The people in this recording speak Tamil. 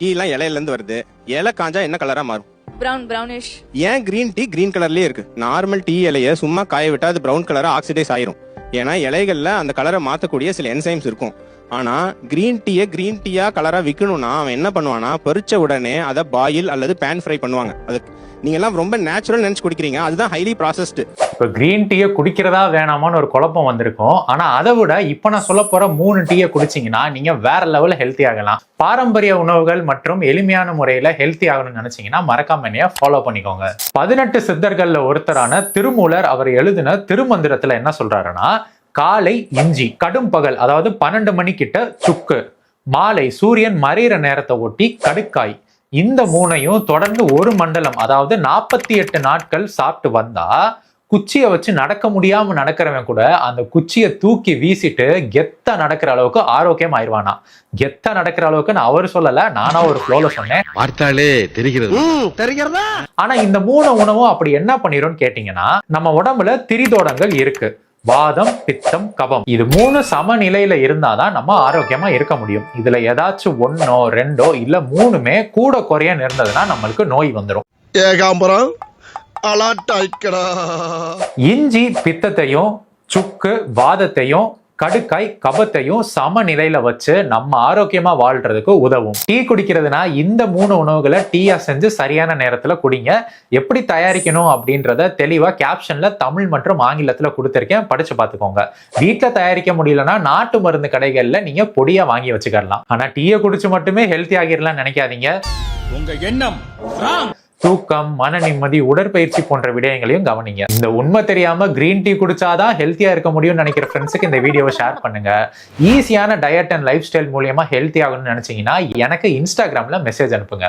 டீலாம் இலையில இருந்து வருது. இலை காஞ்சா என்ன கலரா மாறும்? Brown brownish. ஏன் கிரீன் டீ கிரீன் கலர்லயே இருக்கு? நார்மல் டீ இலைய சும்மா காய விட்டா அது பிரவுன் கலரா ஆக்சிடைஸ் ஆயிரும். ஏன்னா இலைகள்ல அந்த கலரை மாத்தக்கூடிய சில என்சைம்ஸ் இருக்கும். ஆனா கிரீன் டீயை கிரீன் டீயா கலரா விற்கணும்னா அவன் என்ன பண்ணுவானா பொரிச்ச உடனே அதை பாயில் அல்லது பேன் ஃப்ரை பண்ணுவாங்க. அது நீங்க எல்லாம் ரொம்ப நேச்சுரல் நினைச்சு குடிக்கிறீங்க. அதுதான் ஹைலி ப்ராசஸ்டு இப்போ கிரீன் டீயை குடிக்கிறதா வேணாமான்னு ஒரு குழப்பம் வந்திருக்கும். ஆனா அதை விட இப்போ நான் சொல்ல போற மூணு டீயை குடிச்சீங்கன்னா நீங்க வேற லெவலில் ஹெல்த்தி ஆகலாம். பாரம்பரிய உணவுகள் மற்றும் எளிமையான முறையில ஹெல்த்தி ஆகணும்னு நினைச்சீங்கன்னா மறக்காம என்னைய ஃபாலோ பண்ணிக்கோங்க. பதினெட்டு சித்தர்கள்ல ஒருத்தரான திருமூலர் அவர் எழுதின திருமந்திரத்துல என்ன சொல்றாருன்னா காலை இஞ்சி கடும் பகல் அதாவது பன்னெண்டு மணிக்கிட்ட சுக்கு மாலை சூரியன் மறையிற நேரத்தை ஒட்டி கடுக்காய் இந்த மூணையும் தொடர்ந்து ஒரு மண்டலம் அதாவது நாற்பத்தி எட்டு நாட்கள் சாப்பிட்டு வந்தா குச்சியை வச்சு நடக்க முடியாம நடக்கிறவன் கூட அந்த குச்சியை தூக்கி வீசிட்டு கெத்தா நடக்கிற அளவுக்கு ஆரோக்கியம் ஆயிடுவானா? கெத்தா நடக்கிற அளவுக்கு நான் அவர் சொல்லல நானா ஒரு ஃப்ளோல சொன்னேன். பார்த்தாலே தெரிகிறது. தெரிகிறதா? ஆனா இந்த மூணு உணவும் அப்படி என்ன பண்ணிரும்னு கேட்டீங்கன்னா நம்ம உடம்புல திரிதோடங்கள் இருக்கு. வாதம் பித்தம் கபம். இது மூணு சமநிலையில இருந்தாதான் நம்ம ஆரோக்கியமா இருக்க முடியும். இதுல ஏதாச்சும் ஒன்னோ ரெண்டோ இல்ல மூணுமே கூட குறையன்னு இருந்ததுன்னா நம்மளுக்கு நோய் வந்துடும் ஏகாம்பரம் இஞ்சி பித்தத்தையும் சுக்கு வாதத்தையும் கடுக்காய் கபத்தையும் சமநிலையில வச்சு நம்ம ஆரோக்கியமா வாழ்றதுக்கு உதவும். டீ குடிக்கிறதுனா இந்த மூணு உணவுகளை டீயா செஞ்சு சரியான நேரத்துல குடிங்க. எப்படி தயாரிக்கணும் அப்படின்றத தெளிவா கேப்ஷன்ல தமிழ் மற்றும் ஆங்கிலத்துல கொடுத்துருக்கேன். படிச்சு பார்த்துக்கோங்க. வீட்டில் தயாரிக்க முடியலன்னா நாட்டு மருந்து கடைகள்ல நீங்க பொடியா வாங்கி வச்சுக்கலாம் ஆனா டீயை குடிச்சு மட்டுமே ஹெல்த்தி ஆகிடலாம் நினைக்காதீங்க. உங்க எண்ணம் தூக்கம் மன நிம்மதி உடற்பயிற்சி போன்ற விடயங்களையும் கவனிங்க. இந்த உண்மை தெரியாம கிரீன் டீ குடிச்சாதான் ஹெல்த்தியா இருக்க முடியும்னு நினைக்கிற ஃப்ரெண்ட்ஸுக்கு இந்த வீடியோவை ஷேர் பண்ணுங்க. ஈஸியான டயட் அண்ட் லைஃப் ஸ்டைல் மூலியமா ஹெல்த்தி ஆகணும்னு நினைச்சீங்கன்னா எனக்கு இன்ஸ்டாகிராம்ல மெசேஜ் அனுப்புங்க.